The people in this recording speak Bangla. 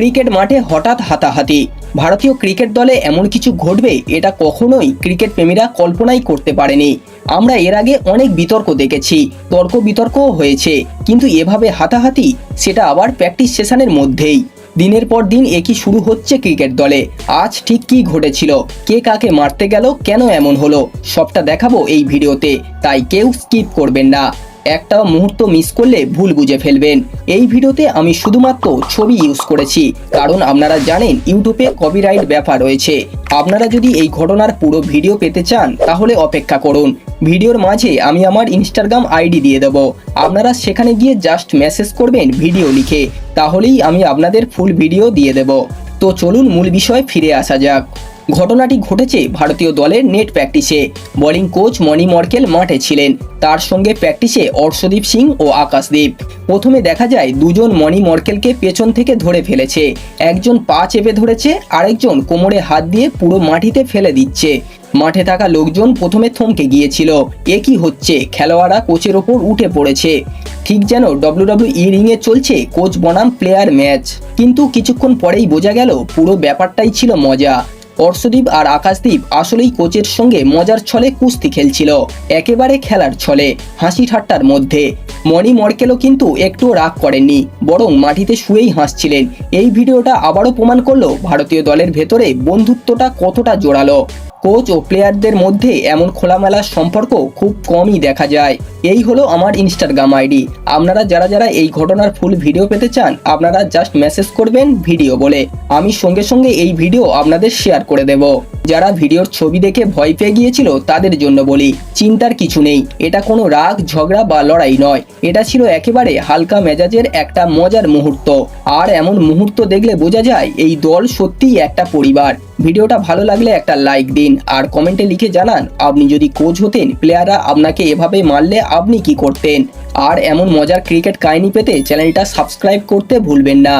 ক্রিকেট মাঠে হঠাৎ হাতাহাতি। ভারতীয় ক্রিকেট দলে এমন কিছু ঘটবে, এটা কখনোই ক্রিকেট প্রেমীরা কল্পনাই করতে পারেনি। আমরা এর আগে অনেক বিতর্ক দেখেছি, তর্ক বিতর্কও হয়েছে, কিন্তু এভাবে হাতাহাতি, সেটা আবার প্র্যাকটিস সেশনের মধ্যেই। দিনের পর দিন একই শুরু হচ্ছে ক্রিকেট দলে? আজ ঠিক কী ঘটেছিল? কে কাকে মারতে গেল? কেন এমন হলো? সবটা দেখাবো এই ভিডিওতে, তাই কেউ স্কিপ করবেন না। একটা মুহূর্ত মিস করলে ভুল বুঝে ফেলবেন। এই ভিডিওতে আমি শুধুমাত্র ছবি ইউজ করেছি, কারণ আপনারা জানেন ইউটিউবে কপিরাইট ব্যাপার রয়েছে। আপনারা যদি এই ঘটনার পুরো ভিডিও পেতে চান, তাহলে অপেক্ষা করুন। ভিডিওর মাঝে আমি আমার ইনস্টাগ্রাম আইডি দিয়ে দেবো। আপনারা সেখানে গিয়ে জাস্ট মেসেজ করবেন ভিডিও লিখে, তাহলেই আমি আপনাদের ফুল ভিডিও দিয়ে দেব। তো চলুন মূল বিষয়ে ফিরে আসা যাক। ঘটনাটি ঘটেছে ভারতীয় দলের নেট প্র্যাকটিসে। বোলিং কোচ মনি মর্কেল মাঠে ছিলেন। তার সঙ্গে প্র্যাকটিসে অর্শদীপ সিং ও আকাশদীপ। প্রথমে দেখা যায় দুজন মনি মর্কেলকে পেছন থেকে ধরে ফেলেছে। একজন পা চেপে ধরেছে, আরেকজন কোমরে হাত দিয়ে পুরো মাটিতে ফেলে দিচ্ছে। মাঠে থাকা লোকজন প্রথমে থমকে গিয়েছিল। এ কি হচ্ছে? খেলোয়াড়রা কোচের ওপর উঠে পড়েছে। ঠিক যেন ডব্লিউডব্লিউই রিংয়ে চলছে কোচ বনাম প্লেয়ার ম্যাচ। কিন্তু কিছুক্ষণ পরেই বোঝা গেল, পুরো ব্যাপারটাই ছিল মজা। অর্শদীপ আর আকাশদ্বীপ আসলেই কোচের সঙ্গে মজার ছলে কুস্তি খেলছিল, একেবারে খেলার ছলে, হাসি ঠাট্টার মধ্যে। মনি মর্কেলও কিন্তু একটুও রাগ করেননি, বরং মাটিতে শুয়েই হাসছিলেন। এই ভিডিওটা আবারও প্রমাণ করল ভারতীয় দলের ভেতরে বন্ধুত্বটা কতটা জোরালো। কোচ ও প্লেয়ারদের মধ্যে এমন খোলামেলা সম্পর্ক খুব কমই দেখা যায়। এই হলো আমার ইনস্টাগ্রাম আইডি আপনারা যারা যারা এই ঘটনার ফুল ভিডিও পেতে চান, আপনারা জাস্ট মেসেজ করবেন ভিডিও বলে। আমি সঙ্গে সঙ্গে এই ভিডিও আপনাদের শেয়ার করে দেব। যারা ভিডিওর ছবি দেখে ভয় পেয়ে গিয়েছিল তাদের জন্য বলি, চিন্তার কিছু নেই। এটা কোনো রাগ, ঝগড়া বা লড়াই নয়। এটা ছিল একেবারে হালকা মেজাজের একটা মজার মুহূর্ত। আর এমন মুহূর্ত দেখলে বোঝা যায় এই দল সত্যিই একটা পরিবার। ভিডিওটা ভালো লাগলে একটা লাইক দিন আর কমেন্টে লিখে জানান, আপনি যদি কোচ হতেন, প্লেয়াররা আপনাকে এভাবে মারলে আপনি কি করতেন? আর এমন মজার ক্রিকেট কাহিনী পেতে চ্যানেলটা সাবস্ক্রাইব করতে ভুলবেন না।